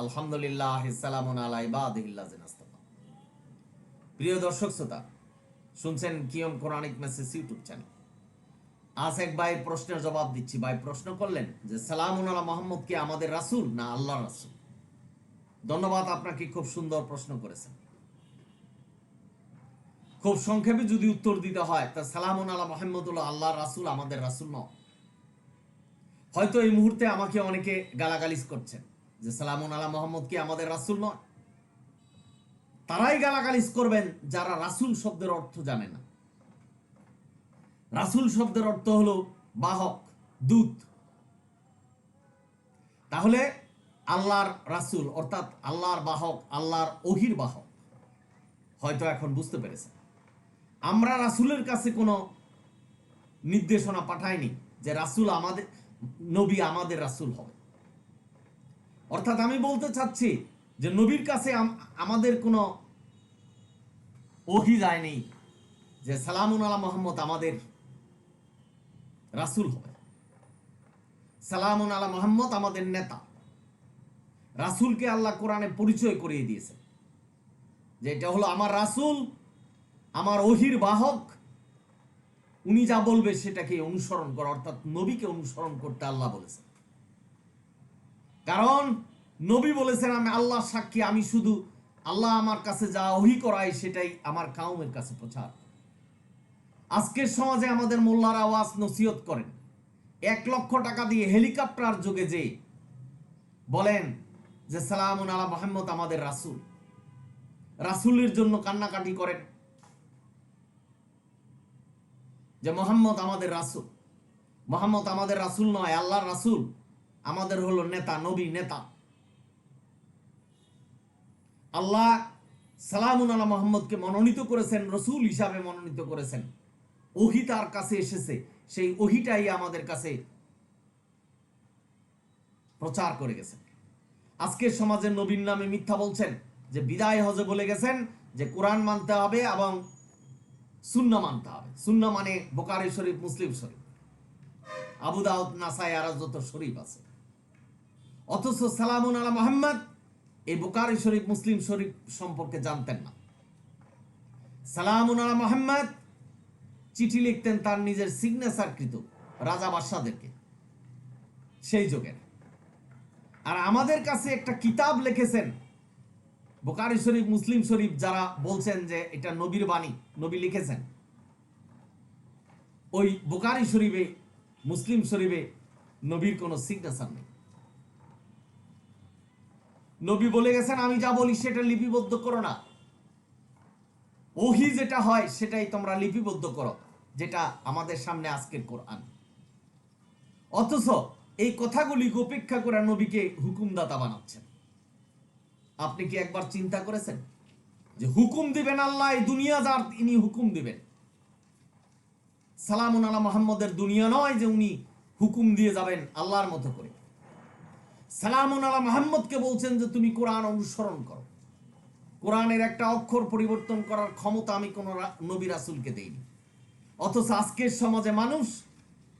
আলহামদুলিল্লাহ প্রিয় দর্শক শ্রোতা, শুনছেন ইউটিউব চ্যানেল। আজ এক ভাইয়ের প্রশ্নের জবাব দিচ্ছি। ভাই প্রশ্ন করলেন যে, সালামুন আলা মোহাম্মদ কি আমাদের রাসূল না আল্লাহ রাসূল? ধন্যবাদ আপনাকে খুব সুন্দর প্রশ্ন করেছেন। খুব সংক্ষেপে যদি উত্তর দিতে হয়, তা সালামুন আলা মোহাম্মদুল্লাহ আল্লাহ রাসূল আমাদের রাসূল নয় হয়তো এই মুহূর্তে আমাকে অনেকে গালাগালিজ করছেন যে সালামুন আলা মোহাম্মদ কি আমাদের রাসূল নয়? তারাই গালাগালিজ করবেন যারা রাসূল শব্দের অর্থ জানে না। রাসূল শব্দের অর্থ হলো বাহক, দূত। তাহলে আল্লাহর রাসূল অর্থাৎ আল্লাহর বাহক, আল্লাহর অহির বাহক, হয়তো এখন বুঝতে পেরেছেন। আমরা রাসূলের কাছে কোনো নির্দেশনা পাঠাইনি যে রাসূল আমাদের নবী আমাদের রাসূল হবে। অর্থাৎ আমি বলতে চাচ্ছি যে নবীর কাছে আমাদের কোনো ওহি যায়নি যে সালামুন আলা মোহাম্মদ আমাদের রাসূল হবে। সালামুন আলা মোহাম্মদ আমাদের নেতা। রাসূলকে আল্লাহ কোরআনে পরিচয় করিয়ে দিয়েছে যে এটা হলো আমার রাসূল, আমার ওহির বাহক উনি যা বলবে সেটাকে অনুসরণ করা, অর্থাৎ নবীকে অনুসরণ করতে আল্লাহ বলেছেন। কারণ নবী বলেছেন, আমি আল্লাহ সাক্ষী, আমি শুধু আল্লাহ আমার কাছে যা অহি করাই সেটাই আমার কাউমের কাছে প্রচার। আজকের সমাজে আমাদের মোল্লার আওয়াজ নসিহত করেন। এক লক্ষ টাকা দিয়ে হেলিকপ্টার যোগে যে বলেন যে সালামুন আলা মোহাম্মদ আমাদের রাসূল। রাসূলের জন্য কান্নাকাটি করেন। যে মোহাম্মদ আমাদের রাসূল। মোহাম্মদ আমাদের রাসূল নয়, আল্লাহর রাসূল। আমাদের হলো নেতা, নবী নেতা। আল্লাহ সালামুন আলা মোহাম্মদকে মনোনীত করেছেন, রসুল হিসাবে মনোনীত করেছেন। ওহি তার কাছে এসেছে, সেই ওহিটাই আমাদের কাছে প্রচার করে গেছেন। আজকের সমাজের নবীন নামে মিথ্যা বলছেন, যে বিদায় হজে বলে গেছেন, যে কোরআন মানতে হবে এবং সুন্না মানতে হবে। সুন্না মানে বোকারি শরীফ, মুসলিম শরীফ। আবু দাউদ, নাসাই আর যত শরীফ আছে। অথচ সালামুন আলা মোহাম্মদ, এই বোকারি শরীফ, মুসলিম শরীফ সম্পর্কে জানতেন না। সালামুন আলা মোহাম্মদ, চিঠি লিখতেন তার নিজের সিগনেচারকৃত রাজা বাদশাদেরকে। সেই যুগের। আর আমাদের কাছে একটা কিতাব লিখেছেন বোকারি শরীফ, মুসলিম শরীফ যারা বলছেন যে এটা নবীর বাণী, নবী লিখেছেন। ওই বোকারি শরীফে, মুসলিম শরীফে নবীর কোনো সিগনেচার নেই। নবী বলে গেছেন, আমি যা বলি সেটা লিপিবদ্ধ করো না। ওহি যেটা হয় সেটাই তোমরা লিপিবদ্ধ করো, যেটা আমাদের সামনে আজকের কোরআন। অথচ এই কথাগুলিকে উপেক্ষা করে নবীকে হুকুমদাতা বানাচ্ছেন। আপনি কি একবার চিন্তা করেছেন যে হুকুম দিবেন আল্লাহ এই দুনিয়া যার, ইনি হুকুম দিবেন? সালামুন আলা মোহাম্মদের দুনিয়া নয় যে উনি হুকুম দিয়ে যাবেন আল্লাহর মতো করে। সালামুন আলা মোহাম্মদকে বলছেন যে তুমি কোরআন অনুসরণ করো। কোরআনের একটা অক্ষর পরিবর্তন করার ক্ষমতা আমি কোনো নবী রাসূলকে দেইনি। অথচ আজকের সমাজে মানুষ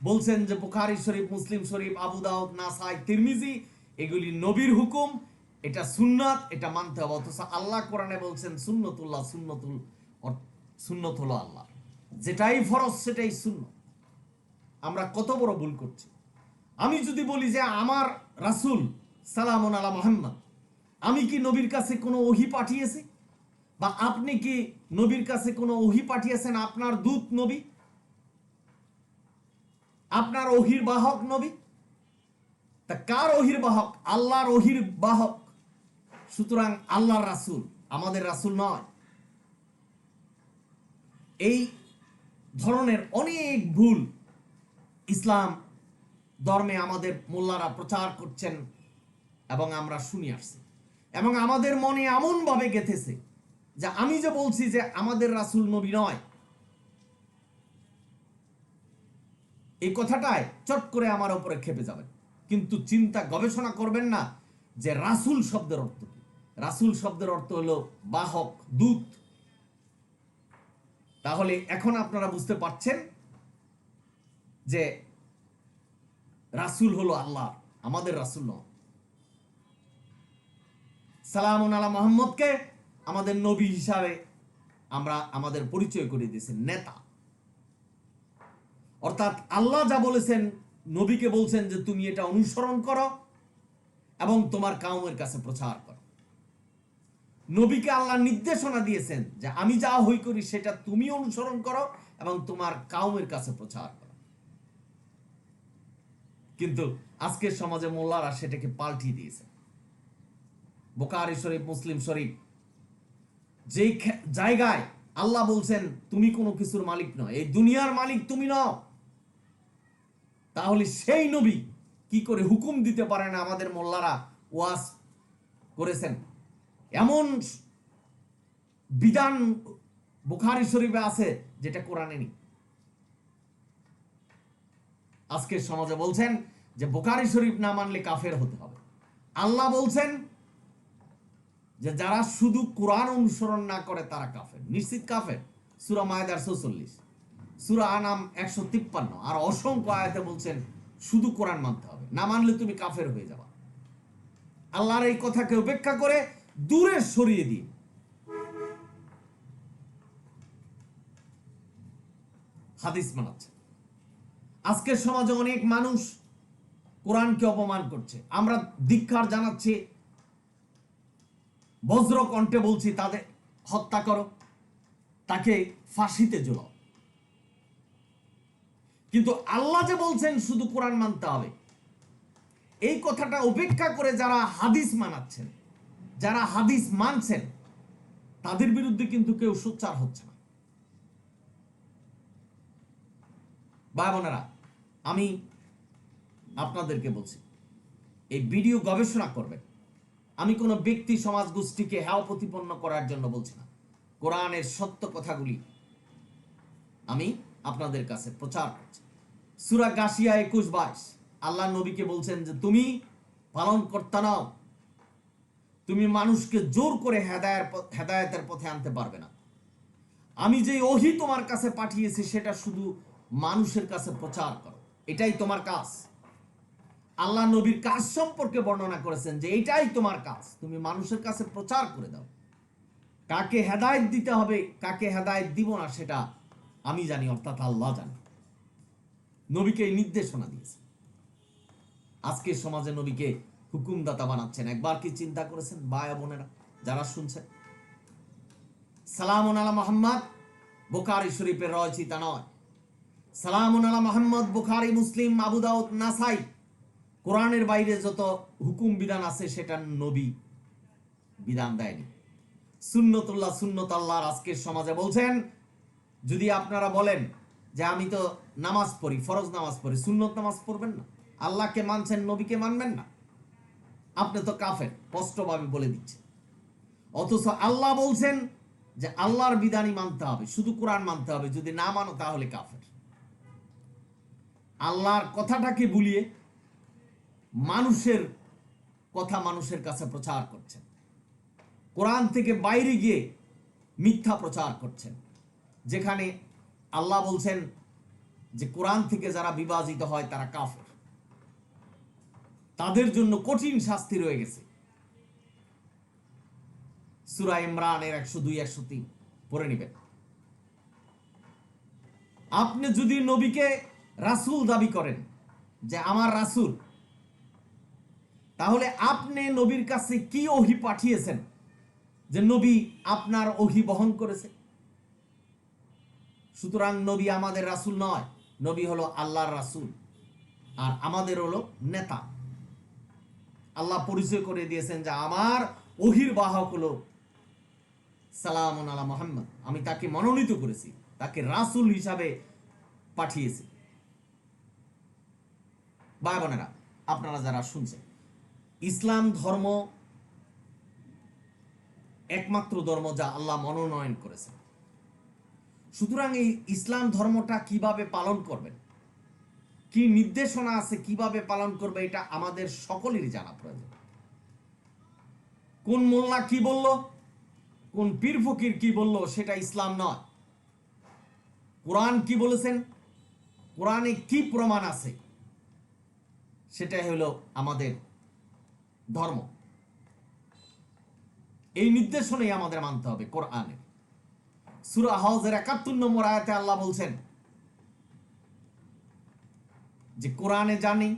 বলছেন যে বুখারী শরীফ, মুসলিম শরীফ, আবু নাসাই, তিরমিজি, এগুলি নবীর হুকুম এটা সুন্নাত, এটা মানতে হবে, অথচ আল্লাহ কোরআনে বলছেন সুন্নতুল্লাহ, সুন্নতুল সুন্নত হলো আল্লাহ। যেটাই ফরজ, সেটাই শূন্য আমরা কত বড় ভুল করছি। আমি যদি বলি যে আমার রাসূল সালামুন আলা মোহাম্মদ, আমি কি নবীর কাছে কোনো ওহি পাঠিয়েছি? বা আপনি কি নবীর কাছে কোনো ওহি পাঠিয়েছেন আপনার দূত নবী? আপনার ওহির বাহক নবী? তা কার ওহির বাহক? আল্লাহর ওহির বাহক। সুতরাং আল্লাহর রাসুল আমাদের রাসূল নয়। এই ধরনের অনেক ভুল ইসলাম ধর্মে আমাদের মোল্লারা প্রচার করছেন এবং আমরা শুনি আসছি। এবং আমাদের মনে এমনভাবে গেঁথেছে যে আমি যে বলছি যে আমাদের রাসূল নবী নয়, এই কথাটায় চট করে আমার উপরে খেপে যাবেন। কিন্তু চিন্তা গবেষণা করবেন না যে রাসূল শব্দের অর্থ রাসূল শব্দের অর্থ হলো বাহক, দূত। তাহলে এখন আপনারা বুঝতে পারছেন যে রাসূল হলো আল্লাহ, আমাদের রাসূল নয় সালামুন আলা মোহাম্মদকে আমাদের নবী হিসাবে আমরা আমাদের পরিচয় করে দিয়েছেন, নেতা। অর্থাৎ আল্লাহ যা বলেছেন, নবীকে বলছেন যে তুমি এটা অনুসরণ করো এবং তোমার কাউমের কাছে প্রচার করো। নবীকে আল্লাহ নির্দেশনা দিয়েছেন যে আমি যা হই করি সেটা তুমি অনুসরণ করো এবং তোমার কাউমের কাছে প্রচার করো। কিন্তু আজকের সমাজে মোল্লারা সেটাকে পাল্টিয়ে দিয়েছে। বোকারি শরীফ, মুসলিম শরীফ, যেই জায়গায় আল্লাহ বলছেন, তুমি কোনো কিছুর মালিক নয় এই দুনিয়ার মালিক তুমি নও। তাহলে সেই নবী কি করে হুকুম দিতে পারে না আমাদের মোল্লারা ওয়াজ করেছেন? এমন বিধান বুখারি শরীফে আছে যেটা কোরআনে নেই। আজকের সমাজে বলছেন যে বুখারি শরীফ না মানলে কাফের হতে হবে। আল্লাহ বলছেন যে যারা শুধু কোরআন অনুসরণ না করে তারা কাফের, নিশ্চিত কাফের। সুরা মায়দার চৌচল্লিশ সুরা আনাম একশো তিপ্পান্ন। আর অসংখ্য আয়াতে বলছেন শুধু কোরআন মানতে হবে, না মানলে তুমি কাফের হয়ে যাবা। আল্লাহর এই কথাকে উপেক্ষা করে দূরে সরিয়ে দিয়ে হাদিস মানাচ্ছে। আজকের সমাজে অনেক মানুষ কোরআনকে অপমান করছে। আমরা ধিক্ষার জানাচ্ছি, বজ্র কণ্ঠে বলছি, তাদের হত্যা করো, তাকে ফাঁসিতে ঝোলাও। কিন্তু আল্লাহ যে বলছেন, শুধু কোরআন মানতে হবে। এই কথাটা উপেক্ষা করে যারা হাদিস মানাচ্ছেন যারা হাদিস মানছেন, তাদের বিরুদ্ধে কিন্তু কেউ সোচ্চার হচ্ছে না। ভাই বোনেরা, আমি আপনাদেরকে বলছি, এই ভিডিও গবেষণা করবেন। আমি কোনো ব্যক্তি সমাজ গোষ্ঠীকে হ্যাও প্রতিপন্ন করার জন্য বলছি না। কোরআনের সত্য কথাগুলি আমি আপনাদের কাছে প্রচার করছি। সুরা গাশিয়া একুশ বাইশ, আল্লাহ নবীকে বলছেন যে, তুমি পালন কর্তা নাও তুমি মানুষকে জোর করে হেদায়ের হেদায়েতের পথে আনতে পারবে না। আমি যে ওহি তোমার কাছে পাঠিয়েছি, সেটা শুধু মানুষের কাছে প্রচার করো। এটাই তোমার কাজ। আল্লাহ নবীর কাজ সম্পর্কে বর্ণনা করেছেন যে এটাই তোমার কাজ। তুমি মানুষের কাছে প্রচার করে দাও। কাকে হেদায়ত দিতে হবে, কাকে হেদায়েত দিব না, সেটা আমি জানি, অর্থাৎ আল্লাহ জানি। নবীকে নির্দেশনা দিয়েছে। আজকে সমাজে নবীকে হুকুমদাতা বানাচ্ছেন। একবার কি চিন্তা করেছেন? বায়া বোনেরা, যারা শুনছেন। সালামুন আলা মোহাম্মদ, বুখারি শরীফের রচিতা নয়। সালামুন আলা মোহাম্মদ, বুখারি, মুসলিম, আবু দাউদ, নাসাই। কোরআনের বাইরে যত হুকুম বিধান আছে, সেটা নবী বিধান দেয়নি। সুন্নতুল্লাহ, সুন্নত আল্লাহর আজকের সমাজে বলছেন, যদি আপনারা বলেন যে আমি তো নামাজ পড়ি, ফরজ নামাজ পড়ি, সুন্নত নামাজ পড়বেন না? আল্লাহকে মানছেন, নবীকে মানবেন না? আপনি তো কাফের, স্পষ্টভাবে বলে দিচ্ছে অথচ আল্লাহ বলছেন যে আল্লাহর বিধানই মানতে হবে, শুধু কোরআন মানতে হবে, যদি না মানো তাহলে কাফের। আল্লাহর কথাটাকে ভুলিয়ে মানুষের কথা মানুষের কাছে প্রচার করছেন। কোরআন থেকে বাইরে গিয়ে মিথ্যা প্রচার করছেন। যেখানে আল্লাহ বলছেন যে কোরআন থেকে যারা বিভাজিত হয় তারা কাফের। তাদের জন্য কঠিন শাস্তি রয়ে গেছে। সুরা ইমরানের একশো দুই, একশো তিন, পড়ে নেবেন। আপনি যদি নবীকে রাসূল দাবি করেন যে আমার রাসূল, তাহলে আপনি নবীর কাছে কি ওহি পাঠিয়েছেন যে নবী আপনার ওহি বহন করেছে? সুতরাং নবী আমাদের রাসূল নয়, নবী হলো আল্লাহর রাসূল আর আমাদের হলো নেতা। আল্লাহ পরিচয় করে দিয়েছেন যে আমার ওহির বাহক হলো সালাম আলা মোহাম্মদ। আমি তাকে মনোনীত করেছি, তাকে রাসূল হিসাবে পাঠিয়েছি। ভাই বোনেরা, আপনারা যারা শুনছেন, ইসলাম ধর্ম একমাত্র ধর্ম যা আল্লাহ মনোনয়ন করেছেন। সুতরাং এই ইসলাম ধর্মটা কীভাবে পালন করবেন? কি নির্দেশনা আছে, কীভাবে পালন করবে, এটা আমাদের সকলেরই জানা প্রয়োজন। কোন মোল্লা কি বলল? কোন পীর ফকির কি বলল? সেটা ইসলাম নয়। কোরআন কি বলেছেন? কোরআনে কি প্রমাণ আছে? সেটাই হলো আমাদের ধর্ম। এই নির্দেশনাই আমাদের মানতে হবে কোরআনে। সুরা হাউজের একাত্তর নম্বর আয়াতে আল্লাহ বলছেন যে কোরআনে জানি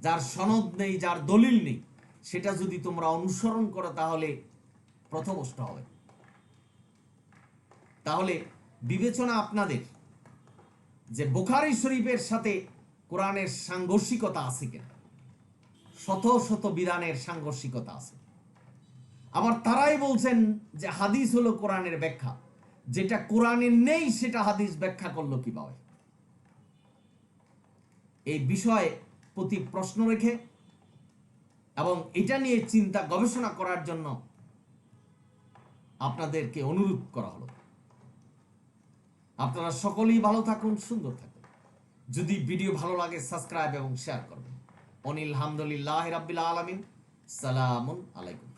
যার সনদ নেই, যার দলিল নেই, সেটা যদি তোমরা অনুসরণ করো তাহলে প্রথমষ্ট হবে। তাহলে বিবেচনা আপনাদের যে বোখারি শরীফের সাথে কোরআনের সাংঘর্ষিকতা আছে কিনা। শত শত বিধানের সাংঘর্ষিকতা আছে। আবার তারাই বলছেন যে হাদিস হলো কোরআনের ব্যাখ্যা। যেটা কোরআনের নেই, সেটা হাদিস ব্যাখ্যা করল কীভাবে? এই বিষয়ে প্রতি প্রশ্ন রেখে এবং এটা নিয়ে চিন্তা গবেষণা করার জন্য আপনাদেরকে অনুরোধ করা হলো। আপনারা সকলেই ভালো থাকুন, সুন্দর থাকুন। যদি ভিডিও ভালো লাগে, সাবস্ক্রাইব এবং শেয়ার করবেন। অনিল হামদুলিল্লাহ রাব্বিল আলামিন। সালামুন আলাইকুম।